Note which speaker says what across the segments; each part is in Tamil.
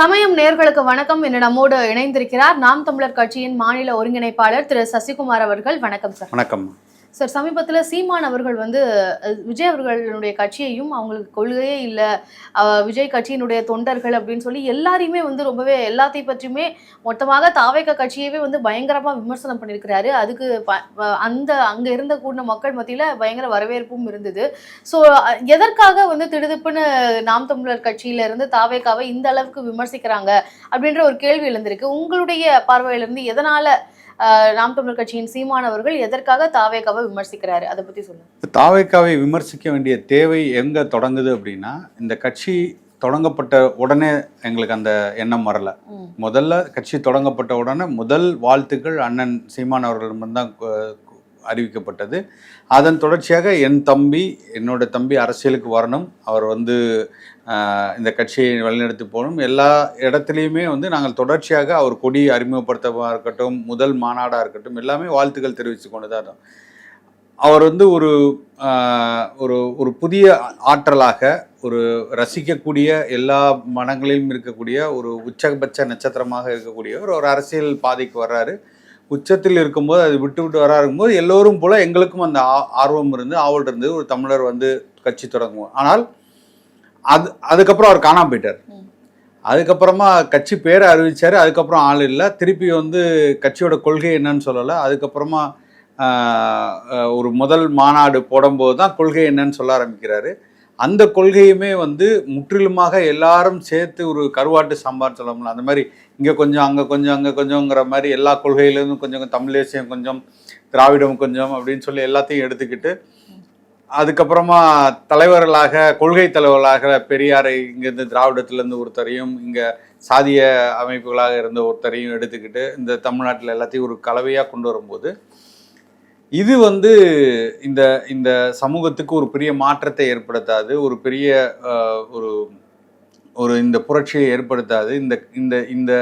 Speaker 1: சமயம் நேர்களுக்கு வணக்கம். என்று நம்மோடு இணைந்திருக்கிறார் நாம் தமிழர் கட்சியின் மாநில ஒருங்கிணைப்பாளர் திரு சசிகுமார் அவர்கள். வணக்கம் சார்.
Speaker 2: வணக்கம்.
Speaker 1: சார் சமீபத்தில் சீமான் அவர்கள் வந்து விஜய் அவர்களுடைய கட்சியையும் அவங்களுக்கு கொள்கையே இல்லை. விஜய் கட்சியினுடைய தொண்டர்கள் அப்படின்னு சொல்லி எல்லாரையுமே வந்து ரொம்பவே எல்லாத்தையும் பற்றியுமே மொத்தமாக தாவேக கட்சியவே வந்து பயங்கரமாக விமர்சனம் பண்ணியிருக்கிறாரு. அதுக்கு ப- அந்த அங்கே இருந்த கூடின மக்கள் மத்தியில் பயங்கர வரவேற்பும் இருந்தது. ஸோ எதற்காக வந்து திடுதிப்புன்னு நாம் தமிழர் கட்சியில இருந்து தாவேக்காவை இந்த அளவுக்கு விமர்சிக்கிறாங்க அப்படின்ற ஒரு கேள்வி எழுந்திருக்கு. உங்களுடைய பார்வையிலிருந்து எதனால நாம் தமிழர் கட்சியின் சீமான் அவர்கள் எதற்காக தாவேக்காவை விமர்சிக்கிறாரு? அதை பத்தி சொல்லுங்க.
Speaker 2: தாவேக்காவை விமர்சிக்க வேண்டிய தேவை எங்க தொடங்குது அப்படின்னா இந்த கட்சி தொடங்கப்பட்ட உடனே எங்களுக்கு அந்த எண்ணம் வரல. முதல்ல கட்சி தொடங்கப்பட்ட உடனே முதல் வாழ்த்துக்கள் அண்ணன் சீமான் அவர்களிடம் தான் அறிவிக்கப்பட்டது. அதன் தொடர்ச்சியாக என் தம்பி என்னோட தம்பி அரசியலுக்கு வரணும். அவர் வந்து இந்த கட்சியை வழிநடத்தி போகணும். எல்லா இடத்துலையுமே வந்து நாங்கள் தொடர்ச்சியாக அவர் கொடி அறிமுகப்படுத்தமாக இருக்கட்டும் முதல் மாநாடாக இருக்கட்டும் எல்லாமே வாழ்த்துக்கள் தெரிவித்து கொண்டு தான் இருந்தோம். அவர் வந்து ஒரு ஒரு ஒரு புதிய ஆற்றலாக ஒரு ரசிக்கக்கூடிய எல்லா மனங்களிலும் இருக்கக்கூடிய ஒரு உச்சபட்ச நட்சத்திரமாக இருக்கக்கூடிய ஒரு ஒரு அரசியல் பாதைக்கு வர்றாரு. உச்சத்தில் இருக்கும்போது அது விட்டு விட்டு வரா இருக்கும்போது எல்லோரும் போல எங்களுக்கும் அந்த ஆ- ஆர்வம் இருந்து ஆவல் இருந்து ஒரு தமிழர் வந்து கட்சி தொடங்குவோம். ஆனால் அது அதுக்கப்புறம் அவர் காணாம போயிட்டார். அதுக்கப்புறமா கட்சி பேரை அறிவிச்சாரு அதுக்கப்புறம் ஆள் இல்லை. திருப்பி வந்து கட்சியோட கொள்கை என்னன்னு சொல்லலை. அதுக்கப்புறமா ஒரு முதல் மாநாடு போடும்போது தான் கொள்கை என்னன்னு சொல்ல ஆரம்பிக்கிறாரு. அந்த கொள்கையுமே வந்து முற்றிலுமாக எல்லாரும் சேர்த்து ஒரு கருவாட்டு சாம்பார் சொல்லலாம் அந்த மாதிரி இங்கே கொஞ்சம் அங்கே கொஞ்சம் அங்கே கொஞ்சங்கிற மாதிரி எல்லா கொள்கையிலேருந்தும் கொஞ்சம் தமிழ் தேசியம் கொஞ்சம் திராவிடம் கொஞ்சம் அப்படின்னு சொல்லி எல்லாத்தையும் எடுத்துக்கிட்டு அதுக்கப்புறமா தலைவர்களாக கொள்கை தலைவர்களாக பெரியாரை இங்கேருந்து திராவிடத்திலேருந்து ஒருத்தரையும் இங்கே சாதிய அமைப்புகளாக இருந்த ஒருத்தரையும் எடுத்துக்கிட்டு இந்த தமிழ்நாட்டில் எல்லாத்தையும் ஒரு கலவையாக கொண்டு வரும்போது இது வந்து இந்த இந்த சமூகத்துக்கு ஒரு பெரிய மாற்றத்தை ஏற்படுத்தாது ஒரு பெரிய ஒரு ஒரு இந்த புரட்சியை ஏற்படுத்தாது. இந்த இந்த இந்த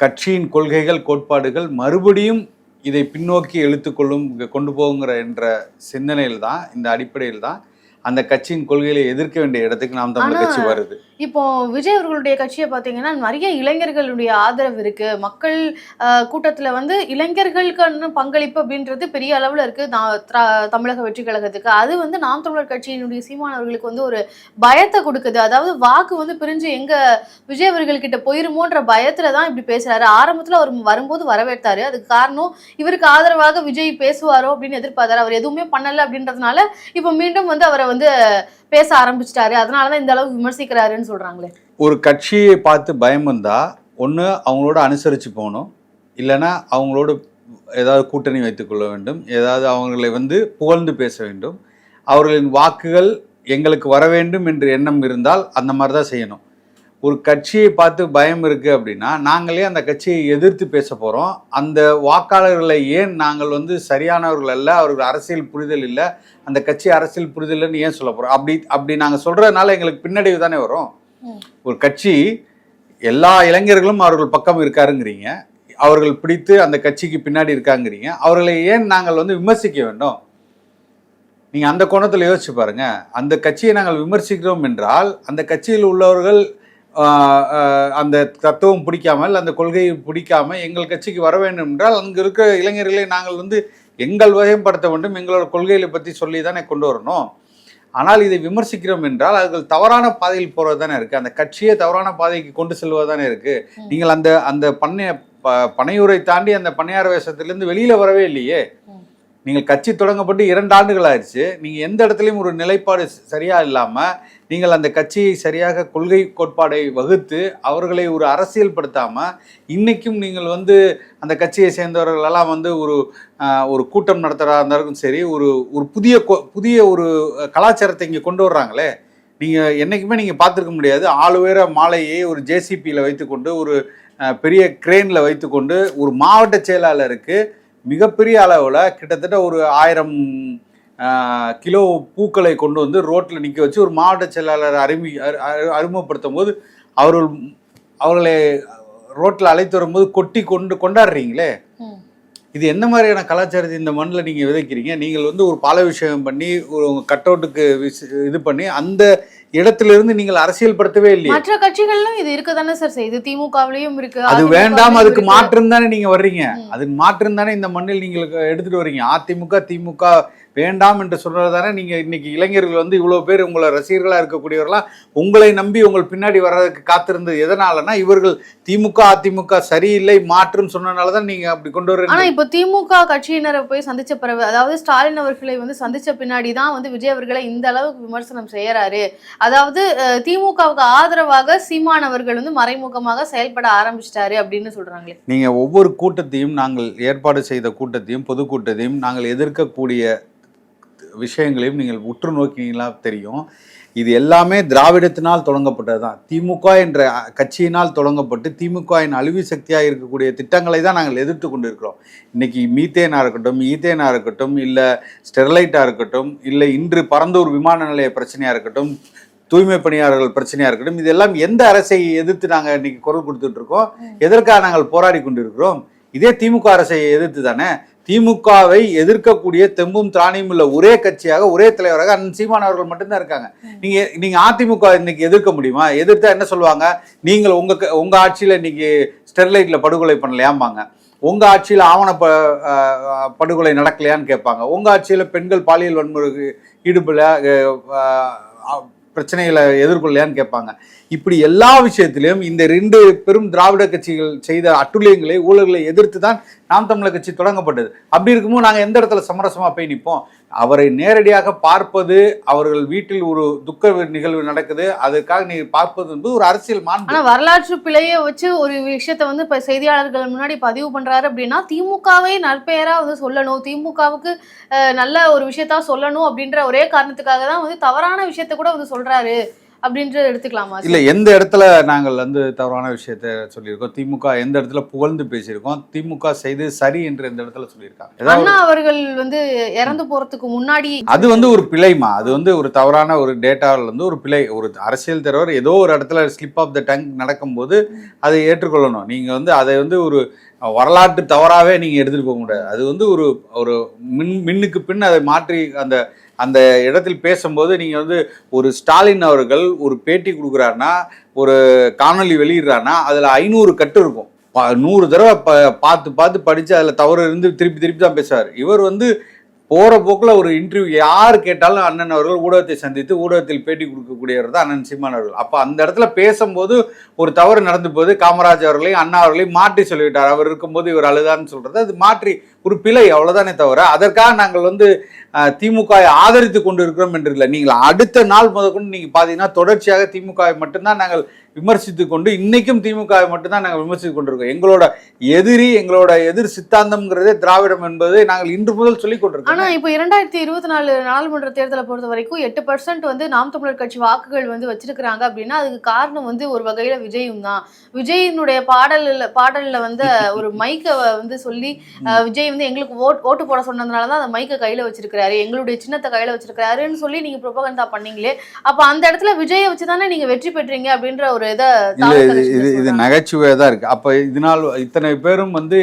Speaker 2: கட்சியின் கொள்கைகள் கோட்பாடுகள் மறுபடியும் இதை பின்னோக்கி இழுத்துக்கொள்ளும் இங்க கொண்டு போகுங்கிற என்ற சிந்தனையில் தான் இந்த அடிப்படையில் தான் அந்த கட்சியின் கொள்கைகளை எதிர்க்க வேண்டிய இடத்துக்கு நாம் தமிழர்
Speaker 1: ஆனா,
Speaker 2: கட்சி வருது.
Speaker 1: இப்போ விஜய் அவர்களுடைய கட்சியை பார்த்தீங்கன்னா நிறைய இளைஞர்களுடைய ஆதரவு இருக்கு. மக்கள் கூட்டத்தில் வந்து இளைஞர்களுக்கான பங்களிப்பு அப்படின்றது பெரிய அளவில் இருக்கு. நான் தமிழக வெற்றி கழகத்துக்கு. அது வந்து நாம் தமிழர் கட்சியினுடைய சீமானவர்களுக்கு வந்து ஒரு பயத்தை கொடுக்குது. அதாவது வாக்கு வந்து பிரிஞ்சு எங்க விஜய் அவர்கள்கிட்ட போயிருமோன்ற பயத்துல தான் இப்படி பேசுறாரு. ஆரம்பத்தில் அவர் வரும்போது வரவேற்றாரு. அதுக்கு காரணம் இவருக்கு ஆதரவாக விஜய் பேசுவாரோ அப்படின்னு எதிர்பார்த்தாரு. அவர் எதுவுமே பண்ணலை அப்படின்றதுனால இப்போ மீண்டும் வந்து அவரை வந்து பேச ஆரம்பிச்சிட்டாரு. அதனாலதான் இந்த அளவு விமர்சிக்கிறாருன்னு சொல்றாங்களே.
Speaker 2: ஒரு கட்சியை பார்த்து பயம் வந்தா ஒன்று அவங்களோட அனுசரித்து போகணும். இல்லைன்னா அவங்களோட ஏதாவது கூட்டணி வைத்துக்கொள்ள வேண்டும். ஏதாவது அவங்களை வந்து புகழ்ந்து பேச வேண்டும். அவர்களின் வாக்குகள் எங்களுக்கு வர வேண்டும் என்று எண்ணம் இருந்தால் அந்த மாதிரி தான் செய்யணும். ஒரு கட்சியை பார்த்து பயம் இருக்குது அப்படின்னா நாங்களே அந்த கட்சியை எதிர்த்து பேச போகிறோம் அந்த வாக்காளர்களை ஏன் நாங்கள் வந்து சரியானவர்கள் அல்ல அவர்கள் அரசியல் புரிதல் இல்லை அந்த கட்சி அரசியல் புரிதல் இல்லைன்னு ஏன் சொல்ல போகிறோம் அப்படி அப்படி நாங்கள் சொல்கிறதுனால எங்களுக்கு பின்னடைவு தானே வரும். ஒரு கட்சி எல்லா இளைஞர்களும் அவர்கள் பக்கம் இருக்காருங்கிறீங்க. அவர்கள் பிடித்து அந்த கட்சிக்கு பின்னாடி இருக்காங்கிறீங்க. அவர்களை ஏன் நாங்கள் வந்து விமர்சிக்க வேண்டும்? நீங்க அந்த கோணத்தில் யோசிச்சு பாருங்க. அந்த கட்சியை நாங்கள் விமர்சிக்கிறோம் என்றால் அந்த கட்சியில் உள்ளவர்கள் அந்த தத்துவம் பிடிக்காமல் அந்த கொள்கையை பிடிக்காம எங்கள் கட்சிக்கு வர வேண்டும் என்றால் அங்கு இருக்கிற இளைஞர்களை நாங்கள் வந்து எங்கள் வகைப்படுத்த வேண்டும் எங்களோட கொள்கைகளை பற்றி சொல்லி தானே கொண்டு வரணும் ஆனால் இதை விமர்சிக்கிறோம் என்றால் அவர்கள் தவறான பாதையில் போறது தானே இருக்கு அந்த கட்சியை தவறான பாதைக்கு கொண்டு செல்வது தானே இருக்கு
Speaker 1: ம்.
Speaker 2: நீங்கள் அந்த அந்த பண்ணை ப- பனையூரை தாண்டி அந்த பணியார வேஷத்திலிருந்து வெளியில வரவே இல்லையே. நீங்கள் கட்சி தொடங்கப்பட்டு இரண்டு ஆண்டுகள் ஆயிடுச்சு நீங்கள் எந்த இடத்துலையும் ஒரு நிலைப்பாடு சரியாக இல்லாமல் நீங்கள் அந்த கட்சியை சரியாக கொள்கை கோட்பாடை வகுத்து அவர்களை ஒரு அரசியல் படுத்தாமல் இன்றைக்கும் நீங்கள் வந்து அந்த கட்சியை சேர்ந்தவர்களெல்லாம் வந்து ஒரு ஒரு கூட்டம் நடத்துகிறதா இருந்தாலும் சரி ஒரு ஒரு புதிய கொ- புதிய ஒரு கலாச்சாரத்தை இங்கே கொண்டு வர்றாங்களே. நீங்கள் என்றைக்குமே நீங்கள் பார்த்துருக்க முடியாது. ஆளு வேற மாலையை ஒரு ஜேசிபியில் வைத்துக்கொண்டு ஒரு பெரிய கிரெயினில் வைத்துக்கொண்டு ஒரு மாவட்ட செயலாளருக்கு மிகப்பெரிய அளவில் கிட்டத்தட்ட ஒரு ஆயிரம் கிலோ பூக்களை கொண்டு வந்து ரோட்டில் நிற்க வச்சு ஒரு மாவட்ட செயலாளர் அறிமி அறி- அறி- அறிமுகப்படுத்தும் போது அவர்கள் அவர்களை ரோட்டில் அழைத்து வரும்போது கொட்டி கொண்டு கொண்டாடுறீங்களே. இது எந்த மாதிரியான கலாச்சாரத்தை இந்த மண்ணில் நீங்கள் விதைக்கிறீங்க நீங்கள் வந்து ஒரு பாலாபிஷேகம் பண்ணி ஒரு கட் அவுட்டுக்கு இது பண்ணி அந்த இடத்திலிருந்து நீங்கள் அரசியல் படுத்தவே இல்லையே
Speaker 1: மற்ற கட்சிகளிலும் இது இருக்கதானே சார் செய்யுது திமுகவிலயும் இருக்கு
Speaker 2: அது வேண்டாம் அதுக்கு
Speaker 1: இருக்கு.
Speaker 2: மாற்றம் தானே நீங்க வர்றீங்க. அதுக்கு மாற்றம் தானே இந்த மண்ணில் நீங்கள் எடுத்துட்டு வர்றீங்க அதிமுக திமுக வேண்டாம் என்று சொல்றது தானே? நீங்க இன்னைக்கு இளைஞர்கள் வந்து இவ்வளவு பேர் உங்களை ரசிகர்களா இருக்கக்கூடியவர்களாம் உங்களை நம்பி உங்கள் பின்னாடி வர்றதுக்கு காத்திருந்தது எதனாலனா இவர்கள் திமுக அதிமுக சரியில்லை மாற்றுன்னு சொன்னனால தான் நீங்க அப்படி கொண்டு
Speaker 1: ஆனா
Speaker 2: வர்றீங்க
Speaker 1: இப்ப திமுக கட்சியினரை போய் சந்திச்ச பிறகு அதாவது ஸ்டாலின் அவர்களை வந்து சந்திச்ச பின்னாடி தான் வந்து விஜய் அவர்களை இந்த அளவுக்கு விமர்சனம் செய்யறாரு. அதாவது திமுகவுக்கு ஆதரவாக சீமான் அவர்கள் வந்து மறைமுகமாக செயல்பட ஆரம்பிச்சிட்டாரு அப்படின்னு சொல்றாங்களே.
Speaker 2: நீங்க ஒவ்வொரு கூட்டத்தையும் நாங்கள் ஏற்பாடு செய்த கூட்டத்தையும் பொதுக்கூட்டத்தையும் நாங்கள் எதிர்க்கக்கூடிய விஷயங்களையும் நீங்கள் உற்று நோக்கினீங்களா தெரியும். இது எல்லாமே திராவிடத்தினால் தொடங்கப்பட்டது தான். திமுக என்ற கட்சியினால் தொடங்கப்பட்டு திமுகவின் அழிவு சக்தியாக இருக்கக்கூடிய திட்டங்களை தான் நாங்கள் எதிர்த்து கொண்டிருக்கிறோம். இன்னைக்கு மீத்தேனாக இருக்கட்டும் ஈத்தேனாக இருக்கட்டும் இல்லை ஸ்டெர்லைட்டாக இருக்கட்டும் இல்லை இன்று பரந்தூர் விமான நிலைய பிரச்சனையாக இருக்கட்டும் தூய்மை பணியாளர்கள் பிரச்சனையாக இருக்கட்டும் இதெல்லாம் எந்த அரசை எதிர்த்து நாங்கள் இன்னைக்கு குரல் கொடுத்துட்டு இருக்கோம்? எதற்காக நாங்கள் போராடி கொண்டிருக்கிறோம்? இதே திமுக அரசை எதிர்த்து தானே? திமுகவை எதிர்க்கக்கூடிய தெம்பும் திராணியும் உள்ள ஒரே கட்சியாக ஒரே தலைவராக அண்ணன் சீமான் அவர்கள் மட்டும்தான் இருக்காங்க. நீங்க நீங்க அதிமுக இன்னைக்கு எதிர்க்க முடியுமா? எதிர்த்தா என்ன சொல்லுவாங்க? நீங்கள் உங்க உங்க ஆட்சியில இன்னைக்கு ஸ்டெர்லைட்ல படுகொலை பண்ணலையாம்பாங்க. உங்க ஆட்சியில ஆவண ப படுகொலை நடக்கலையான்னு கேட்பாங்க. உங்க ஆட்சியில பெண்கள் பாலியல் வன்முறைக்கு ஈடுபட பிரச்சனைகளை எதிர்கொள்ளையான்னு கேட்பாங்க. இப்படி எல்லா விஷயத்திலையும் இந்த ரெண்டு பெரும் திராவிட கட்சிகள் செய்த அட்டுழியங்களை ஊழல்களை எதிர்த்து தான் நாம் தமிழர் கட்சி தொடங்கப்பட்டது. அப்படி இருக்கும்போது நாங்கள் எந்த இடத்துல சமரசமாக போய் நிற்போம் அவரை நேரடியாக பார்ப்பது அவர்கள் வீட்டில் ஒரு துக்க நிகழ்வு நடக்குது. அதற்காக நீ பார்ப்பது என்பது ஒரு அரசியல் மாண்பு.
Speaker 1: ஆனா வரலாற்று பிழையை வச்சு ஒரு விஷயத்த வந்து இப்ப செய்தியாளர்கள் முன்னாடி பதிவு பண்றாரு அப்படின்னா திமுகவை நற்பெயரா வந்து சொல்லணும். திமுகவுக்கு அஹ், நல்ல ஒரு விஷயத்தா சொல்லணும் அப்படின்ற ஒரே காரணத்துக்காக தான் வந்து தவறான விஷயத்த கூட வந்து சொல்றாரு. அப்படின்ற எடுத்துக்கலாமா
Speaker 2: இல்ல எந்த இடத்துல நாங்கள் வந்து தவறான விஷயத்த சொல்லியிருக்கோம்? திமுக எந்த இடத்துல புகழ்ந்து பேசியிருக்கோம்? திமுக செய்து சரி என்று எந்த இடத்துல சொல்லியிருக்காங்க?
Speaker 1: அண்ணா அவர்கள் வந்து இறந்து போறதுக்கு முன்னாடி
Speaker 2: அது வந்து ஒரு பிழைமா அது வந்து ஒரு தவறான ஒரு டேட்டாவில் வந்து ஒரு பிழை. ஒரு அரசியல் தலைவர் ஏதோ ஒரு இடத்துல ஸ்லிப் ஆஃப் த டங் நடக்கும்போது அதை ஏற்றுக்கொள்ளணும். நீங்க வந்து அதை வந்து ஒரு வரலாற்று தவறாவே நீங்க எடுத்துட்டு போக முடியாது. அது வந்து ஒரு ஒரு மின் மின்னுக்கு பின் அதை மாற்றி அந்த அந்த இடத்தில் பேசும்போது நீங்கள் வந்து ஒரு ஸ்டாலின் அவர்கள் ஒரு பேட்டி கொடுக்குறாருன்னா ஒரு காணொலி வெளியிடுறாருன்னா அதில் ஐநூறு கட்டு இருக்கும். ப- நூறு தடவை ப பார்த்து பார்த்து படித்து அதில் தவறு இருந்து திருப்பி திருப்பி தான் பேசுவார். இவர் வந்து போகிற போக்கில் ஒரு இன்டர்வியூ யார் கேட்டாலும் அண்ணன் அவர்கள் ஊடகத்தை சந்தித்து ஊடகத்தில் பேட்டி கொடுக்கக்கூடியவர் தான் அண்ணன் சீமான் அவர்கள். அப்போ அந்த இடத்துல பேசும்போது ஒரு தவறு நடந்து போது காமராஜ் அவர்களையும் அண்ணா அவர்களையும் மாற்றி சொல்லிவிட்டார். அவர் இருக்கும்போது இவர் அழுதான்னு சொல்கிறது அது மாற்றி ஒரு பிழை அவ்வளவுதானே தவிர அதற்காக நாங்கள் வந்து திமுகவை ஆதரித்து கொண்டு இருக்கிறோம் என்று இல்லை. நீங்கள் அடுத்த நாள் முதற்கொண்டு நீங்க பாத்தீங்கன்னா தொடர்ச்சியாக திமுகவை மட்டும்தான் நாங்கள் விமர்சித்து கொண்டு இன்னைக்கும் திமுகவை மட்டும்தான் நாங்கள் விமர்சித்து கொண்டிருக்கோம் எங்களோட எதிரி எங்களோட எதிர் சித்தாந்தம்ங்கிறதே திராவிடம் என்பதை நாங்கள் இன்று முதல் சொல்லிக் கொண்டிருக்கோம்
Speaker 1: ஆனா இப்போ இரண்டாயிரத்தி இருபத்தி நாலு நாடாளுமன்ற தேர்தலை பொறுத்த வரைக்கும் எட்டு பர்சன்ட் வந்து நாம் தமிழர் கட்சி வாக்குகள் வந்து வச்சிருக்கிறாங்க அப்படின்னா அதுக்கு காரணம் வந்து ஒரு வகையில விஜயும் தான். விஜயினுடைய பாடல்ல பாடல்ல வந்து ஒரு மைக்கை வந்து சொல்லி விஜய் வந்து எங்களுக்கு ஓட் ஓட்டு போட சொன்னதுனால தான் அந்த மைக்கை கையில வச்சிருக்காரு எங்களுடைய சின்னத்தை கையில வச்சிருக்காருன்னு சொல்லி நீங்க ப்ரொபகண்டா பண்ணீங்களே அப்ப அந்த இடத்துல விஜயை வச்சு தானே நீங்க வெற்றி பெற்றீங்க அப்படின்ற ஒரு இதை
Speaker 2: இது இது நகைச்சுவையாக தான் இருக்கு. அப்ப இதனால் இத்தனை பேரும் வந்து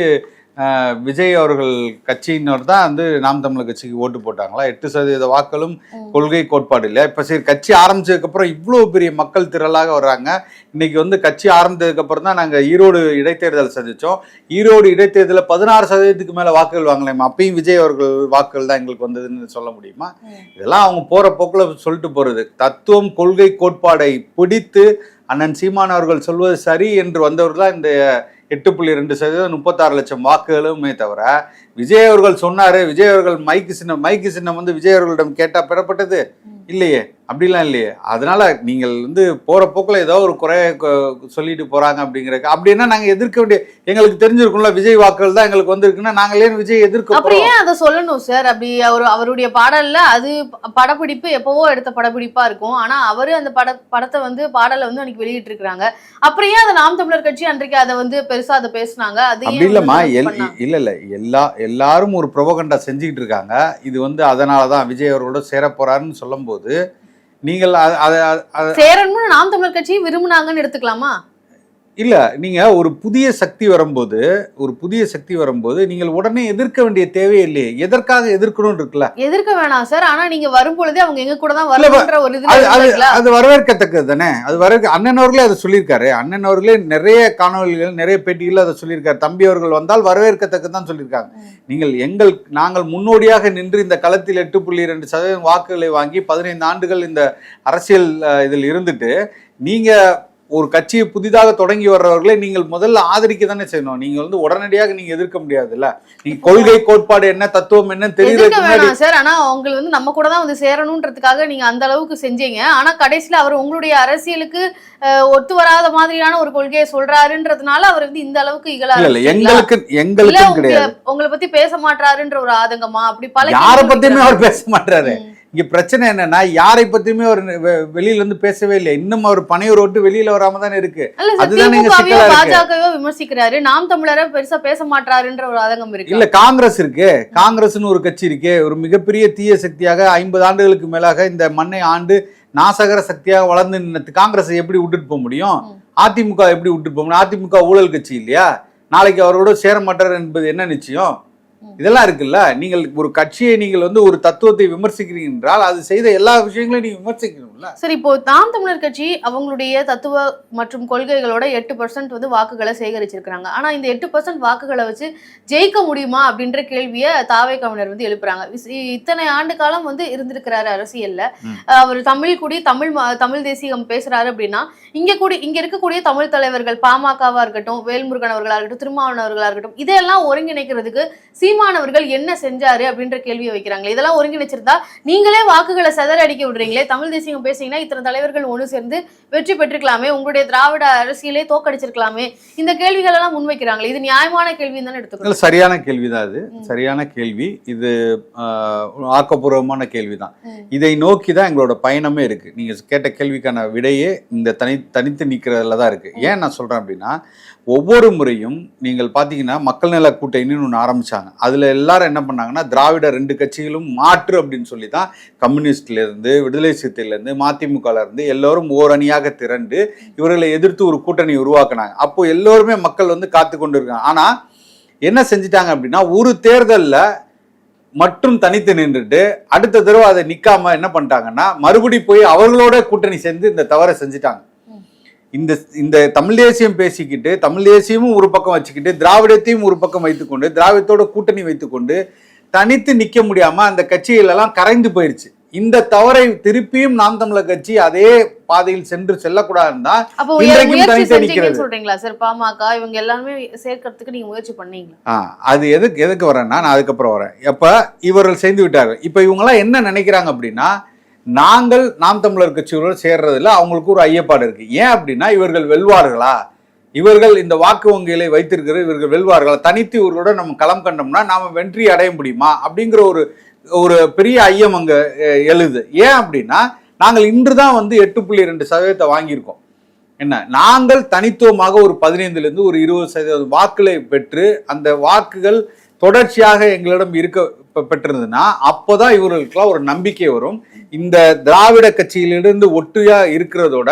Speaker 2: விஜய் அவர்கள் கட்சியினர் தான் வந்து நாம் தமிழர் கட்சிக்கு ஓட்டு போட்டாங்களா? எட்டு சதவீத வாக்களும். கொள்கை கோட்பாடு இல்லையா இப்ப சரி கட்சி ஆரம்பிச்சதுக்கு அப்புறம் இவ்வளவு பெரிய மக்கள் திரளாக வர்றாங்க. இன்னைக்கு வந்து கட்சி ஆரம்பித்ததுக்கு அப்புறம் தான் நாங்க ஈரோடு இடைத்தேர்தல் சந்திச்சோம். ஈரோடு இடைத்தேர்தலில் பதினாறு சதவீதத்துக்கு மேல வாக்குகள் வாங்கலாமா அப்பயும் விஜய் அவர்கள் வாக்குகள் தான் எங்களுக்கு வந்ததுன்னு சொல்ல முடியுமா. இதெல்லாம் அவங்க போற போக்குல சொல்லிட்டு போறது. தத்துவம் கொள்கை கோட்பாடை பிடித்து அண்ணன் சீமான் அவர்கள் சொல்வது சரி என்று வந்தவர்கள் தான் இந்த எட்டு புள்ளி ரெண்டு சதவீதம் முப்பத்தாறு லட்சம் வாக்குகளுமே தவிர விஜய் அவர்கள் சொன்னாரு விஜய் அவர்கள் மைக்கு சின்னம் மைக்கு சின்னம் வந்து விஜய் அவர்களிடம் கேட்டா பெறப்பட்டது. இல்லையே? அப்படிலாம் இல்லையே. அதனால நீங்கள் வந்து போற போக்குல ஏதோ ஒரு குறைய சொல்லிட்டு போறாங்க அப்படிங்கிறக்கு அப்படின்னா நாங்க எதிர்க்க வேண்டிய எங்களுக்கு தெரிஞ்சிருக்கும்ல விஜய் வாக்குகள் தான் எங்களுக்கு வந்திருக்குன்னா நாங்கள் ஏன் விஜய் எதிர்க்க
Speaker 1: அப்புறம்
Speaker 2: போறோம்?
Speaker 1: ஏன் அதை சொல்லணும் சார்? அப்படி அவர் அவருடைய பாடல்ல அது படப்பிடிப்பு எப்பவோ எடுத்த படப்பிடிப்பா இருக்கும். ஆனா அவரு அந்த பட படத்தை வந்து பாடலை வந்து அன்னைக்கு வெளியிட்டு இருக்காங்க அப்புறம் ஏன் அதை நாம் தமிழர் கட்சி அன்றைக்கு அதை வந்து பெருசா அதை பேசுனாங்க? அது
Speaker 2: அப்படி இல்லம்மா. எல் இல்ல இல்ல. எல்லா எல்லாரும் ஒரு ப்ரொபகண்டா செஞ்சுக்கிட்டு இருக்காங்க. இது வந்து அதனால தான் விஜய் அவர்களோட சேர போறாருன்னு சொல்லும்போது நீங்கள் அத
Speaker 1: சேரணும்னு நாம் தமிழர் கட்சியும் விரும்புனாங்கன்னு எடுத்துக்கலாமா?
Speaker 2: இல்ல நீங்க ஒரு புதிய சக்தி வரும்போது ஒரு புதிய சக்தி வரும்போது நீங்கள் உடனே எதிர்க்க வேண்டிய தேவையே இல்லையே. எதற்காக எதிர்க்கணும் இருக்குல்ல?
Speaker 1: எதிர்க்க வேணாம் சார். ஆனா நீங்க வரும் பொழுதே அவங்க எங்க கூட தான்
Speaker 2: இல்ல,
Speaker 1: வரணுன்ற ஒரு இதுல
Speaker 2: அது வரவேற்கத்தக்கது தானே? அது வரவேற்க அண்ணன் அவர்களே அதை சொல்லியிருக்காரு. அண்ணன் அவர்களே நிறைய காணொலிகள் நிறைய பேட்டிகள் அதை சொல்லியிருக்காரு. தம்பி அவர்கள் வந்தால் வரவேற்கத்தக்கது தான் சொல்லியிருக்காங்க. நீங்கள் எங்கள் நாங்கள் முன்னோடியாக நின்று இந்த களத்தில் எட்டு புள்ளி ரெண்டு சதவீதம் வாக்குகளை வாங்கி பதினைந்து ஆண்டுகள் இந்த அரசியல் இதில் இருந்துட்டு நீங்க ஒரு கட்சியை புதிதாக தொடங்கி வர்றவர்களை நீங்கள் முதல்ல ஆதரிக்க தானே செய்யணும். நீங்க வந்து உடனடியாக நீங்க எதிர்க்க முடியாதுல்ல. நீங்க கொள்கை கோட்பாடு என்ன தத்துவம் என்ன
Speaker 1: வேணாம் சார். ஆனா உங்களுக்கு வந்து நம்ம கூட தான் வந்து சேரணுன்றதுக்காக நீங்க அந்த அளவுக்கு செஞ்சீங்க. ஆனா கடைசியில அவர் உங்களுடைய அரசியலுக்கு ஒத்து வராத மாதிரியான ஒரு கொள்கையை சொல்றாருன்றதுனால அவர் வந்து இந்த அளவுக்கு இகழ
Speaker 2: இல்ல இல்ல.
Speaker 1: ஆரம்பிச்சீங்களா?
Speaker 2: எங்களுக்கு கிடையாது.
Speaker 1: உங்களை பத்தி பேச மாட்டாருன்ற ஒரு ஆதங்கமா? அப்படி பல
Speaker 2: யார பத்தியுமே. அவர் பேச மாட்டாரு. இங்க பிரச்சனை என்னன்னா யாரை பத்தியுமே அவர் வெ- வெளியில இருந்து பேசவே இல்லை இன்னும் அவர் பனையூர் விட்டு வெளியில வராம தானே இருக்கு. அதுதானே.
Speaker 1: பாஜகவையோ விமர்சிக்கிறாரு. நாம் தமிழரை பெருசா பேச மாட்டாருன்ற ஒரு ஆதங்கம் இருக்கு.
Speaker 2: இல்ல காங்கிரஸ் இருக்கு. காங்கிரஸ்னு ஒரு கட்சி இருக்கு. ஒரு மிகப்பெரிய தீய சக்தியாக ஐம்பது ஆண்டுகளுக்கு மேலாக இந்த மண்ணை ஆண்டு நாசகர சக்தியாக வளர்ந்து நின்னது காங்கிரஸ் எப்படி விட்டுட்டு போக முடியும். அதிமுக எப்படி விட்டுட்டு போக முடியும்? அதிமுக ஊழல் கட்சி இல்லையா? நாளைக்கு அவரோட சேர மாட்டார் என்பது என்ன நிச்சயம். இதெல்லாம் இருக்குல்ல? நீங்கள் ஒரு கட்சியை நீங்கள் வந்து ஒரு தத்துவத்தை விமர்சிக்கிறீங்க என்றால் அது செய்த எல்லா விஷயங்களையும் நீங்க விமர்சிக்கணும்ல?
Speaker 1: சரி இப்போ நாம் தமிழர் கட்சி அவங்களுடைய தத்துவ மற்றும் கொள்கைகளோட எட்டு பர்சன்ட் வந்து வாக்குகளை சேகரிச்சிருக்கிறாங்க. ஆனா இந்த எட்டு பர்சன்ட் வாக்குகளை வச்சு ஜெயிக்க முடியுமா அப்படின்ற கேள்வியை தாவே கவிஞர் வந்து எழுப்புறாங்க. இத்தனை ஆண்டு காலம் வந்து இருந்திருக்கிறாரு அரசியல்ல. அவர் தமிழ் கூடி தமிழ் தமிழ் தேசியம் பேசுறாரு அப்படின்னா இங்க கூடி இங்க இருக்கக்கூடிய தமிழ் தலைவர்கள் பாமகவா இருக்கட்டும் வேல்முருகன் அவர்களா இருக்கட்டும் திருமாவளவன் அவர்களா இருக்கட்டும் இதெல்லாம் ஒருங்கிணைக்கிறதுக்கு சீமானவர்கள் என்ன செஞ்சாரு அப்படின்ற கேள்வியை வைக்கிறாங்களே. இதெல்லாம் ஒருங்கிணைச்சிருந்தா நீங்களே வாக்குகளை செதற அடிக்க விடுறீங்களே. தமிழ் தேசியம் பேசுனீங்கன்னா இத்தனை தலைவர்கள் ஒன்று சேர்ந்து வெற்றி பெற்றிருக்கலாமே. உங்களுடைய திராவிட அரசியலே தோக்கடிச்சிருக்கலாமே இந்த கேள்விகள் எல்லாம் முன்வைக்கிறாங்களே. இது நியாயமான கேள்வி தானே எடுத்துக்கணும்
Speaker 2: சரியான கேள்விதான் இது
Speaker 1: ம்.
Speaker 2: சரியான கேள்வி. இது ஆக்கப்பூர்வமான கேள்விதான்.
Speaker 1: ம்.
Speaker 2: இதை நோக்கி தான் எங்களோட பயணமே இருக்கு. நீங்க கேட்ட கேள்விக்கான விடையே இந்த தனி தனித்து நிக்கிறதுல தான் இருக்கு. ஏன் நான் சொல்றேன் அப்படின்னா ஒவ்வொரு முறையும் நீங்கள் பார்த்தீங்கன்னா மக்கள் நல கூட்டணின்னு ஒன்று ஆரம்பிச்சாங்க. அதில் எல்லாரும் என்ன பண்ணாங்கன்னா திராவிட ரெண்டு கட்சிகளும் மாற்று அப்படின்னு சொல்லி தான் கம்யூனிஸ்ட்லேருந்து விடுதலை சிறுத்தையிலேருந்து மதிமுகலேருந்து எல்லோரும் ஓரணியாக திரண்டு இவர்களை எதிர்த்து ஒரு கூட்டணி உருவாக்குனாங்க. அப்போ எல்லோருமே மக்கள் வந்து காத்து கொண்டு இருக்காங்க ஆனால் என்ன செஞ்சிட்டாங்க அப்படின்னா ஒரு தேர்தலில் மட்டும் தனித்து நின்றுட்டு அடுத்த தடவை அதை நிற்காம என்ன பண்ணிட்டாங்கன்னா மறுபடி போய் அவர்களோட கூட்டணி சேர்ந்து இந்த தவறை செஞ்சுட்டாங்க. இந்த இந்த தமிழ் தேசியம் பேசிக்கிட்டு தமிழ் தேசியமும் ஒரு பக்கம் வச்சுக்கிட்டு திராவிடத்தையும் ஒரு பக்கம் வைத்துக்கொண்டு திராவிடத்தோட கூட்டணி வைத்துக்கொண்டு தனித்து நிக்க முடியாம அந்த கட்சிகள் எல்லாம் கரைந்து போயிருச்சு. இந்த தவறை திருப்பியும் நாம் தமிழர் கட்சி அதே பாதையில் சென்று செல்லக்கூடாதுன்னு.
Speaker 1: சொல்றீங்களா? சார் பாமக இவங்க எல்லாருமே சேர்க்கறதுக்கு நீங்க முயற்சி பண்ணீங்களா?
Speaker 2: ஆ அது எதுக்கு எதுக்கு வரேன்னா நான் அதுக்கப்புறம் வரேன். எப்ப? இவர்கள் செய்து விட்டார்கள். இப்ப இவங்கெல்லாம் என்ன நினைக்கிறாங்க அப்படின்னா நாங்கள் நாம் தமிழர் கட்சியோடு சேர்றதில் அவங்களுக்கு ஒரு ஐயப்பாடு இருக்குது ஏன் அப்படின்னா இவர்கள் வெல்வார்களா? இவர்கள் இந்த வாக்கு வங்கிகளை வைத்திருக்கிற இவர்கள் வெல்வார்களா? தனித்து இவர்களோட நம்ம களம் கண்டோம்னா நாம் வெற்றி அடைய முடியுமா? அப்படிங்கிற ஒரு ஒரு பெரிய ஐயம் அங்கே எழுது. ஏன் அப்படின்னா நாங்கள் இன்று தான் வந்து எட்டு புள்ளி ரெண்டு சதவீதத்தை வாங்கியிருக்கோம். என்ன? நாங்கள் தனித்துவமாக ஒரு பதினைந்துலேருந்து ஒரு இருபது சதவீதம் வாக்குகளை பெற்று அந்த வாக்குகள் தொடர்ச்சியாக எங்களிடம் இருக்க பெற்றிருந்ததுன்னா அப்போதான் இவர்களுக்கெல்லாம் ஒரு நம்பிக்கை வரும். இந்த திராவிட கட்சியிலிருந்து ஒட்டுயா இருக்கிறதோட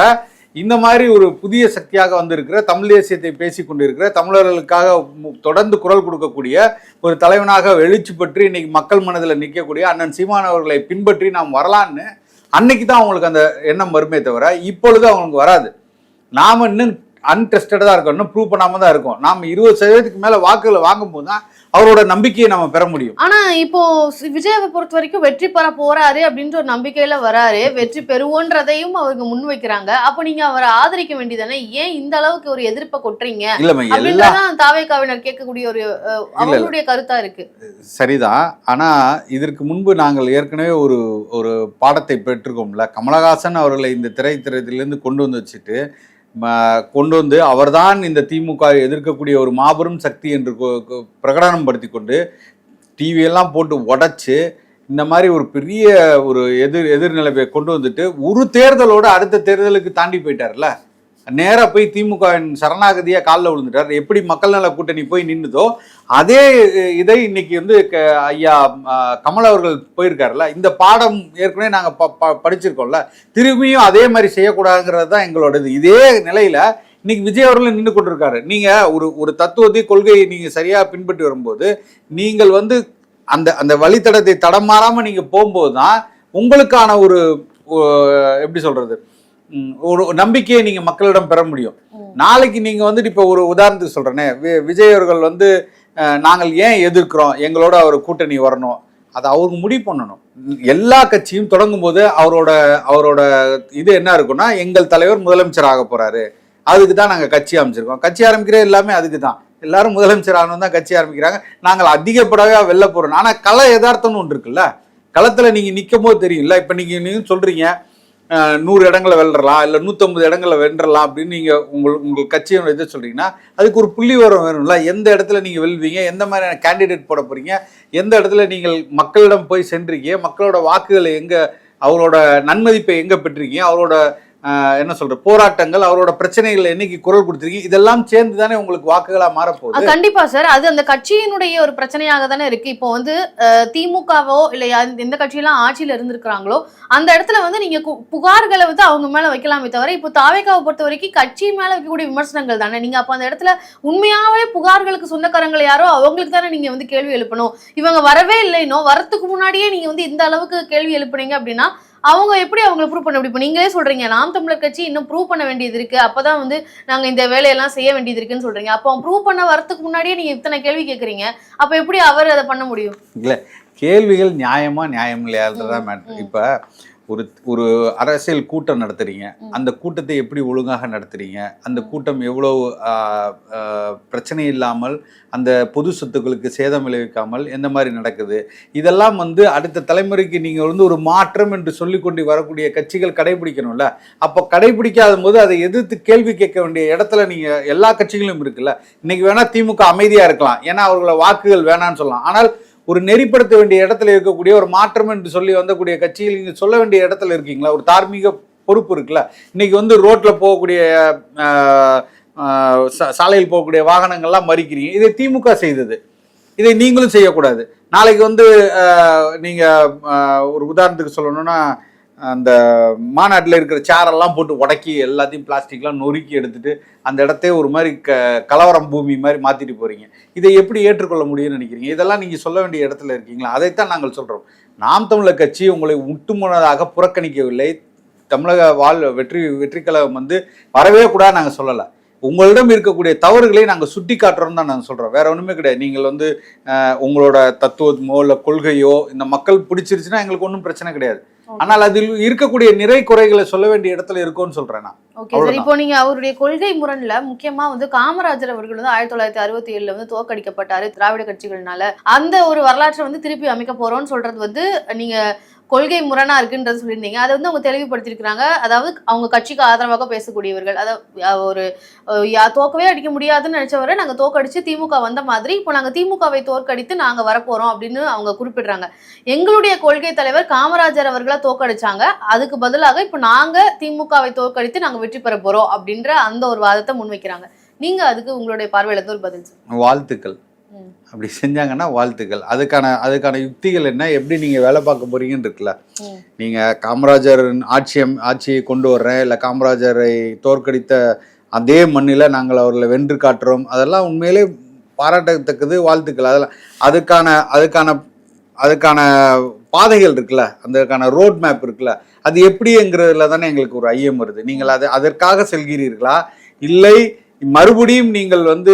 Speaker 2: இந்த மாதிரி ஒரு புதிய சக்தியாக வந்திருக்கிற தமிழ் தேசியத்தை பேசி கொண்டிருக்கிற தமிழர்களுக்காக தொடர்ந்து குரல் கொடுக்கக்கூடிய ஒரு தலைவனாக எழுச்சி பற்றி இன்னைக்கு மக்கள் மனதில் நிற்கக்கூடிய அண்ணன் சீமான் அவர்களை பின்பற்றி நாம் வரலான்னு அன்னைக்கு தான் அவங்களுக்கு அந்த எண்ணம் வருமே தவிர இப்பொழுது அவங்களுக்கு வராது. நாம இன்னும் அன்டெஸ்டடாக இருக்கோம் இன்னும் ப்ரூவ் பண்ணாம தான் இருக்கோம் நாம இருபது சதவீதத்துக்கு மேல வாக்குகளை வாங்கும் போது தான் அவரோட நம்பிக்கையை நம்ம பெற முடியும்.
Speaker 1: ஆனா இப்போ விஜயாவை பொறுத்த வரைக்கும் வெற்றி பெற போறாரு அப்படின்ற ஒரு நம்பிக்கையில வராரு. வெற்றி பெறுவோன்றதையும் அவங்க முன் வைக்கிறாங்க. அப்ப நீங்க அவரை ஆதரிக்க வேண்டியதானே? ஏன் இந்த அளவுக்கு ஒரு எதிர்ப்பை கொட்டுறீங்க? அப்படின்றதான் தாவே காவினர் கேட்கக்கூடிய ஒரு அவங்களுடைய கருத்தா இருக்கு.
Speaker 2: சரிதான். ஆனா இதற்கு முன்பு நாங்கள் ஏற்கனவே ஒரு ஒரு பாடத்தை பெற்றிருக்கோம்ல. கமலஹாசன் அவர்களை இந்த திரைத்திரத்திலிருந்து கொண்டு வந்து வச்சுட்டு கொண்டு வந்து அவர்தான் இந்த திமுக எதிர்க்கக்கூடிய ஒரு மாபெரும் சக்தி என்று பிரகடனம் படுத்தி கொண்டு டிவியெல்லாம் போட்டு உடைச்சு இந்த மாதிரி ஒரு பெரிய ஒரு எதிர் எதிர்நிலைப்பை கொண்டு வந்துட்டு ஒரு தேர்தலோடு அடுத்த தேர்தலுக்கு தாண்டி போயிட்டார்ல? நேராக போய் திமுகவின் சரணாகதியாக காலில் விழுந்துட்டார். எப்படி மக்கள் நல கூட்டணி போய் நின்றுதோ அதே இதை இன்னைக்கு வந்து க- ஐயா கமல் அவர்கள் போயிருக்காருல்ல இந்த பாடம் ஏற்கனவே நாங்கள் ப ப- படிச்சிருக்கோம்ல திரும்பியும் அதே மாதிரி செய்யக்கூடாதுங்கிறது தான் எங்களோட இது இதே நிலையில் இன்னைக்கு விஜய் அவர்களும் நின்று கொண்டிருக்காரு. நீங்கள் ஒரு ஒரு தத்துவத்தை கொள்கையை நீங்கள் சரியாக பின்பற்றி வரும்போது நீங்கள் வந்து அந்த அந்த வழித்தடத்தை தடமாறாமல் நீங்கள் போகும்போது தான் உங்களுக்கான ஒரு எப்படி சொல்கிறது ஒரு நம்பிக்கையை நீங்க மக்களிடம் பெற முடியும். நாளைக்கு நீங்க வந்துட்டு இப்போ ஒரு உதாரணத்துக்கு சொல்றேனே வி- விஜய் அவர்கள் வந்து நாங்கள் ஏன் எதிர்க்கிறோம்? எங்களோட அவர் கூட்டணி வரணும். அதை அவருக்கு முடிவு பண்ணணும். எல்லா கட்சியும் தொடங்கும் போது அவரோட அவரோட இது என்ன இருக்குன்னா எங்கள் தலைவர் முதலமைச்சர் ஆக போறாரு. அதுக்கு தான் நாங்கள் கட்சி அமைச்சிருக்கோம். கட்சி ஆரம்பிக்கிற எல்லாமே அதுக்கு தான். எல்லாரும் முதலமைச்சர் ஆகணும் தான் கட்சி ஆரம்பிக்கிறாங்க. நாங்கள் அதிகப்படவே வெளில போறோம். ஆனால் கள யதார்த்தம்னு ஒன்று இருக்குல்ல? களத்தில் நீங்கள் நிற்கும் போது தெரியும்ல? இப்போ நீங்கள் நீங்கள் சொல்றீங்க அஹ், நூறு இடங்களை வெல்லலாம் இல்லை நூற்றம்பது இடங்களை வென்றலாம் அப்படின்னு நீங்கள் உங்கள் உங்கள் கட்சியோட இதை சொல்கிறீங்கன்னா அதுக்கு ஒரு புள்ளி உரம் வேணும்ல? எந்த இடத்துல நீங்கள் வெல்வீங்க? எந்த மாதிரியான கேண்டிடேட் போட போகிறீங்க எந்த இடத்துல நீங்கள் மக்களிடம் போய் சென்றீங்க? மக்களோட வாக்குகளை எங்கே அவரோட நன்மதிப்பை எங்கே பெற்றிருக்கீங்க அவரோட என்ன சொல்ற போராட்டங்கள் அவரோட பிரச்சனைகள் என்னைக்கு குரல் கொடுத்துருக்கீங்க இதெல்லாம் சேர்ந்து தானே உங்களுக்கு வாக்குகளா மாறப்போகுது?
Speaker 1: கண்டிப்பா சார். அது அந்த கட்சியினுடைய ஒரு பிரச்சனையாக தானே இருக்கு. இப்போ வந்து திமுகவோ இல்ல எந்த கட்சியெல்லாம் ஆட்சியில இருந்திருக்கிறாங்களோ அந்த இடத்துல வந்து நீங்க புகார்களை வந்து அவங்க மேல வைக்கலாமே தவிர இப்போ தாவேக்காவை பொறுத்த வரைக்கும் கட்சி மேல வைக்கக்கூடிய விமர்சனங்கள் தானே. நீங்க அப்ப அந்த இடத்துல உண்மையாவே புகார்களுக்கு சொந்தக்காரங்களை யாரோ அவங்களுக்கு தானே நீங்க வந்து கேள்வி எழுப்பணும். இவங்க வரவே இல்லைனோ வரத்துக்கு முன்னாடியே நீங்க வந்து இந்த அளவுக்கு கேள்வி எழுப்புனீங்க அப்படின்னா அவங்க எப்படி அவங்களை ப்ரூவ் பண்ண முடியும்? இப்போ நீங்களே சொல்றீங்க நாம் தமிழர் கட்சி இன்னும் ப்ரூவ் பண்ண வேண்டியது இருக்கு. அப்பதான் வந்து நாங்க இந்த வேலையெல்லாம் செய்ய வேண்டியது இருக்குன்னு சொல்றீங்க. அப்போ ப்ரூவ் பண்ண வரதுக்கு முன்னாடியே நீங்க இத்தனை கேள்வி கேக்குறீங்க. அப்ப எப்படி அவர் அதை பண்ண முடியும்?
Speaker 2: கேள்விகள் நியாயமா நியாயம் இல்லையான்றதான்
Speaker 1: ம்,
Speaker 2: மேட்ரு. இப்ப ஒரு ஒரு அரசியல் கூட்டம் நடத்துறீங்க. அந்த கூட்டத்தை எப்படி ஒழுங்காக நடத்துறீங்க? அந்த கூட்டம் ஆஹ், பிரச்சனை இல்லாமல் அந்த பொது சொத்துக்களுக்கு சேதம் விளைவிக்காமல் எந்த மாதிரி நடக்குது? இதெல்லாம் வந்து அடுத்த தலைமுறைக்கு நீங்க வந்து ஒரு மாற்றம் என்று சொல்லிக்கொண்டு வரக்கூடிய கட்சிகள் கடைபிடிக்கணும்ல. அப்போ கடைபிடிக்காத போது அதை எதிர்த்து கேள்வி கேட்க வேண்டிய இடத்துல நீங்க எல்லா கட்சிகளும் இருக்குல்ல. இன்னைக்கு வேணா திமுக அமைதியா இருக்கலாம். ஏன்னா அவர்கள வாக்குகள் வேணான்னு சொல்லலாம். ஆனால் ஒரு நெறிப்படுத்த வேண்டிய இடத்துல இருக்கக்கூடிய ஒரு மாற்றம் என்று சொல்லி வந்தக்கூடிய கட்சிகள் நீங்கள் சொல்ல வேண்டிய இடத்துல இருக்கீங்களா? ஒரு தார்மீக பொறுப்பு இருக்குல்ல? இன்னைக்கு வந்து ரோட்டில் போகக்கூடிய சாலையில் போகக்கூடிய வாகனங்கள்லாம் மறிக்கிறீங்க. இதை திமுக செய்தது. இதை நீங்களும் செய்யக்கூடாது. நாளைக்கு வந்து நீங்கள் ஒரு உதாரணத்துக்கு சொல்லணும்னா அந்த மாநாட்டில் இருக்கிற சேரெல்லாம் போட்டு உடக்கி எல்லாத்தையும் பிளாஸ்டிக்லாம் நொறுக்கி எடுத்துட்டு அந்த இடத்தையே ஒரு மாதிரி க கலவரம் பூமி மாதிரி மாற்றிட்டு போகிறீங்க இதை எப்படி ஏற்றுக்கொள்ள முடியும்னு நினைக்கிறீங்க? இதெல்லாம் நீங்கள் சொல்ல வேண்டிய இடத்துல இருக்கீங்களா? அதைத்தான் நாங்கள் சொல்கிறோம் நாம் தமிழர் கட்சி உங்களை முட்டுமுனதாக புறக்கணிக்கவில்லை. தமிழக வாழ் வெற்றி வெற்றிக்கலம் வந்து வரவே கூடாது நாங்கள் சொல்லலை. உங்களிடம் இருக்கக்கூடிய தவறுகளை நாங்கள் சுட்டி காட்டுறோம் தான் நாங்கள் சொல்கிறோம் வேற ஒன்றுமே கிடையாது. நீங்கள் வந்து உங்களோட தத்துவமோ இல்லை கொள்கையோ இந்த மக்கள் பிடிச்சிருச்சுன்னா எங்களுக்கு ஒன்றும் பிரச்சனை கிடையாது. ஆனால் அதில் இருக்கக்கூடிய நிறை குறைகளை சொல்ல வேண்டிய இடத்துல இருக்கோன்னு சொல்கிறேன் நான்.
Speaker 1: Okay sir. இப்போ நீங்க அவருடைய கொள்கை முரண்ல முக்கியமா வந்து காமராஜர் அவர்கள் வந்து ஆயிரத்தி தொள்ளாயிரத்தி அறுபத்தி ஏழுல வந்து தோற்கடிக்கப்பட்டாரு திராவிட கட்சிகள்னால. அந்த ஒரு வரலாற்றை வந்து திருப்பி அமைக்க போறோம்னு சொல்றது வந்து நீங்க கொள்கை முரணா இருக்குன்றது சொல்லியிருந்தீங்க. அதை வந்து அவங்க தெளிவுபடுத்திருக்கிறாங்க அதாவது அவங்க கட்சிக்கு ஆதரவாக பேசக்கூடியவர்கள். அதாவது ஒரு தோக்கவே அடிக்க முடியாதுன்னு நினைச்சவரை நாங்க தோக்கடிச்சு திமுக வந்த மாதிரி இப்போ நாங்க திமுகவை தோற்கடித்து நாங்க வரப்போறோம் அப்படின்னு அவங்க குறிப்பிடுறாங்க. எங்களுடைய கொள்கை தலைவர் காமராஜர் அவர்களை தோக்கடிச்சாங்க. அதுக்கு பதிலாக இப்போ நாங்க திமுகவை தோற்கடித்து நாங்க வெற்றி பெற போறோம் அப்படின்ற அந்த ஒரு வாதத்தை முன்வைக்கிறாங்க. நீங்க அதுக்கு உங்களுடைய பார்வையில இருந்து ஒரு பதில்
Speaker 2: வாழ்த்துக்கள். அப்படி செஞ்சாங்கன்னா வாழ்த்துக்கள். அதுக்கான அதுக்கான யுக்திகள் என்ன? எப்படி நீங்கள் வேலை பார்க்க போறீங்கன்னு இருக்குல்ல. நீங்கள் காமராஜர் ஆட்சியம் ஆட்சியை கொண்டு வர்றேன் இல்லை காமராஜரை தோற்கடித்த அதே மண்ணில் நாங்கள் அவர்களை வென்று காட்டுறோம். அதெல்லாம் உண்மையிலே பாராட்டத்தக்கது வாழ்த்துக்கள். அதெல்லாம் அதுக்கான அதுக்கான அதுக்கான பாதைகள் இருக்குல்ல. அதுக்கான ரோட் மேப் இருக்குல்ல. அது எப்படிங்கிறதுல தானே எங்களுக்கு ஒரு ஐயம் வருது. நீங்கள் அது அதற்காக செல்கிறீர்களா? இல்லை மறுபடியும் நீங்கள் வந்து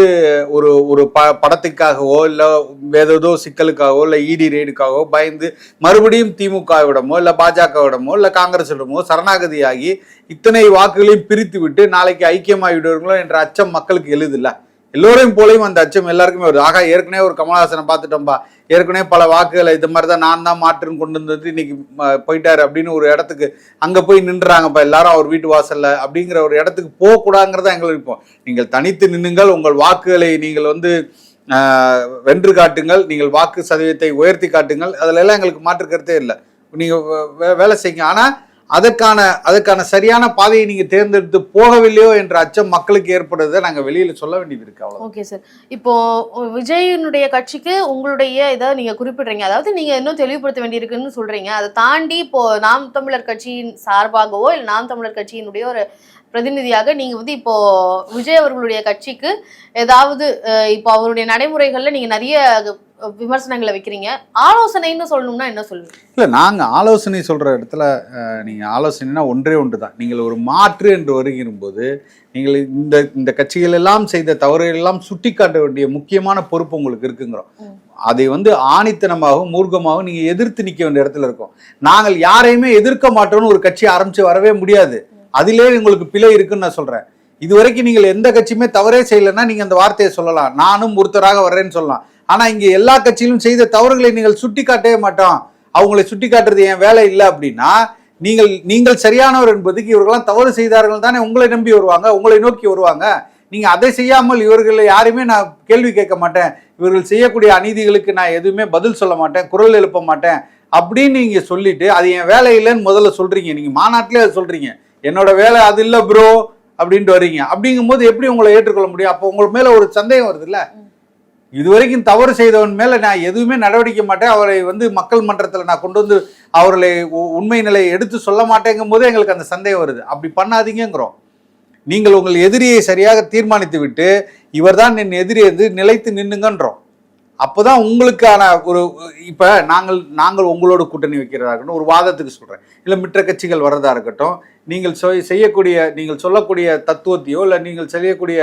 Speaker 2: ஒரு ஒரு ப படத்துக்காகவோ இல்லை வேற ஏதோ சிக்கலுக்காகவோ இல்லை இடி ரெய்டுக்காகவோ பயந்து மறுபடியும் திமுகவிடமோ இல்லை பாஜகவிடமோ இல்லை காங்கிரஸிடமோ சரணாகதியாகி இத்தனை வாக்குகளையும் பிரித்து விட்டு நாளைக்கு ஐக்கியமாகிவிடுவார்களோ என்ற அச்சம் மக்களுக்கு எழுதில்லை எல்லோரையும் போலையும் அந்த அச்சம் எல்லாருக்குமே வருது. ஆகா ஏற்கனவே ஒரு கமலஹாசனை பார்த்துட்டோம்பா. ஏற்கனவே பல வாக்குகளை இது மாதிரி தான் நான் தான் மாற்றுன்னு கொண்டு வந்தது இன்னைக்கு போயிட்டாரு அப்படின்னு ஒரு இடத்துக்கு அங்கே போய் நின்றுறாங்கப்பா எல்லாரும் அவர் வீட்டு வாசலில் அப்படிங்கிற ஒரு இடத்துக்கு போகக்கூடாங்கிறதா எங்களுக்கு இப்போ. நீங்கள் தனித்து நின்னுங்கள் உங்கள் வாக்குகளை நீங்கள் வந்து வென்று காட்டுங்கள் நீங்கள் வாக்கு சதவீதத்தை உயர்த்தி காட்டுங்கள். அதுல எல்லாம் எங்களுக்கு மாற்று கருத்தே இல்லை நீங்கள் வேலை செய்யுங்க. ஆனால் அதற்கான அதற்கான சரியான பாதையை நீங்க தேர்ந்தெடுத்து போகவில்லையோ என்ற அச்சம் மக்களுக்கு ஏற்படுறதை நாங்க வெளியில சொல்ல வேண்டியது இருக்கு அவ்வளவு
Speaker 1: ஓகே சார். இப்போ விஜயனுடைய கட்சிக்கு உங்களுடைய இதை நீங்க குறிப்பிடுறீங்க. அதாவது நீங்க இன்னும் தெளிவுபடுத்த வேண்டியிருக்குன்னு சொல்றீங்க. அதை தாண்டி இப்போ நாம் தமிழர் கட்சியின் சார்பாகவோ இல்லை நாம் தமிழர் கட்சியினுடைய ஒரு பிரதிநிதியாக நீங்க வந்து இப்போ விஜய் அவர்களுடைய கட்சிக்கு ஏதாவது இப்போ அவருடைய நடைமுறைகள்ல நீங்க நிறைய விமர்சனங்களை வைக்கிறீங்க. ஆலோசனைன்னு சொல்லணும்னா என்ன சொல்லுவீங்க?
Speaker 2: இல்ல நாங்க ஆலோசனை சொல்ற இடத்துல அஹ், நீங்க ஆலோசனைனா ஒன்றே ஒன்று தான். நீங்கள் ஒரு மாற்று என்று வருகிற போது நீங்கள் இந்த இந்த கட்சிகள் எல்லாம் செய்த தவறுகள் எல்லாம் சுட்டி காட்ட வேண்டிய முக்கியமான பொறுப்பு உங்களுக்கு இருக்குங்கிறோம். அதை வந்து ஆணித்தனமாகவும் மூர்க்கமாகவும் நீங்க எதிர்த்து நிக்க வேண்டிய இடத்துல இருக்கோம். நாங்கள் யாரையுமே எதிர்க்க மாட்டோம்னு ஒரு கட்சி ஆரம்பிச்சு வரவே முடியாது. அதிலே உங்களுக்கு பிழை இருக்குன்னு நான் சொல்றேன். இதுவரைக்கும் நீங்கள் எந்த கட்சியுமே தவறே செய்யலைன்னா நீங்க அந்த வார்த்தையை சொல்லலாம். நானும் ஒருத்தராக வர்றேன்னு சொல்லலாம். ஆனா இங்க எல்லா கட்சியிலும் செய்த தவறுகளை நீங்கள் சுட்டி காட்டவே மாட்டோம். அவங்களை சுட்டி காட்டுறது என் வேலை இல்லை அப்படின்னா நீங்கள் நீங்கள் சரியானவர் என்பதுக்கு இவர்கள்லாம் தவறு செய்தார்கள் தானே உங்களை நம்பி வருவாங்க உங்களை நோக்கி வருவாங்க. நீங்க அதை செய்யாமல் இவர்களை யாருமே நான் கேள்வி கேட்க மாட்டேன். இவர்கள் செய்யக்கூடிய அநீதிகளுக்கு நான் எதுவுமே பதில் சொல்ல மாட்டேன் குரல் எழுப்ப மாட்டேன் அப்படின்னு நீங்க சொல்லிட்டு அது என் வேலை இல்லைன்னு முதல்ல சொல்றீங்க. நீங்க மாநாட்டிலே அதை சொல்றீங்க. என்னோட வேலை அது இல்லை ப்ரோ அப்படின்ட்டு வர்றீங்க அப்படிங்கும்போது எப்படி உங்களை ஏற்றுக்கொள்ள முடியும்? அப்போ உங்களுக்கு மேல ஒரு சந்தேகம் வருதுல்ல? இதுவரைக்கும் தவறு செய்தவன் மேல நான் எதுவுமே நடவடிக்கை மாட்டேன். அவரை வந்து மக்கள் மன்றத்தில் நான் கொண்டு வந்து அவர்களை உ- உண்மை நிலையை எடுத்து சொல்ல மாட்டேங்கும் போது எங்களுக்கு அந்த சந்தேகம் வருது. அப்படி பண்ணாதீங்கிறோம் நீங்கள் உங்கள் எதிரியை சரியாக தீர்மானித்து விட்டு இவர்தான் என் எதிரி என்று நிலைத்து நின்னுங்கன்றோம். அப்போதான் உங்களுக்கான ஒரு இப்ப நாங்கள் நாங்கள் உங்களோட கூட்டணி வைக்கிறதா இருக்கட்டும் ஒரு வாதத்துக்கு சொல்றேன். இல்ல மற்ற கட்சிகள் வர்றதா இருக்கட்டும் நீங்கள் செய்யக்கூடிய நீங்கள் சொல்லக்கூடிய தத்துவத்தையோ இல்லை நீங்கள் செய்யக்கூடிய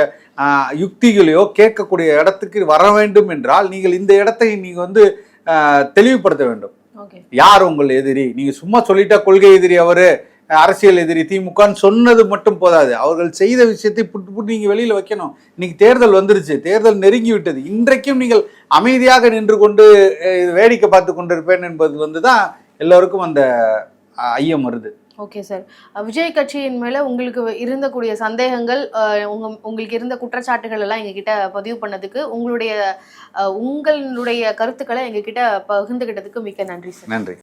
Speaker 2: யுக்திகளையோ கேட்கக்கூடிய இடத்துக்கு வர வேண்டும் என்றால் நீங்கள் இந்த இடத்தை நீங்க வந்து தெளிவுபடுத்த வேண்டும். யார் உங்கள் எதிரி? நீங்க சும்மா சொல்லிட்டா கொள்கை எதிரி அவரு. அரசியல் எதிரி திமுகன்னு சொன்னது மட்டும் போதாது. அவர்கள் செய்த விஷயத்தை புட்டு புட்டு நீங்க வெளியில வைக்கணும். இன்னைக்கு தேர்தல் வந்துருச்சு. தேர்தல் நெருங்கி விட்டது. இன்றைக்கும் நீங்கள் அமைதியாக நின்று கொண்டு வேடிக்கை பார்த்து கொண்டிருப்பேன் என்பது வந்து தான் எல்லோருக்கும் அந்த ஐயம் வருது.
Speaker 1: Okay sir. விஜய் கட்சியின் மேல உங்களுக்கு இருந்தக்கூடிய சந்தேகங்கள் உங்க உங்களுக்கு இருந்த குற்றச்சாட்டுகள் எல்லாம் எங்ககிட்ட பதிவு பண்ணதுக்கு உங்களுடைய உங்களுடைய கருத்துக்களை எங்ககிட்ட பகிர்ந்துகிட்டதுக்கு மிக்க நன்றி சார்.
Speaker 2: நன்றி.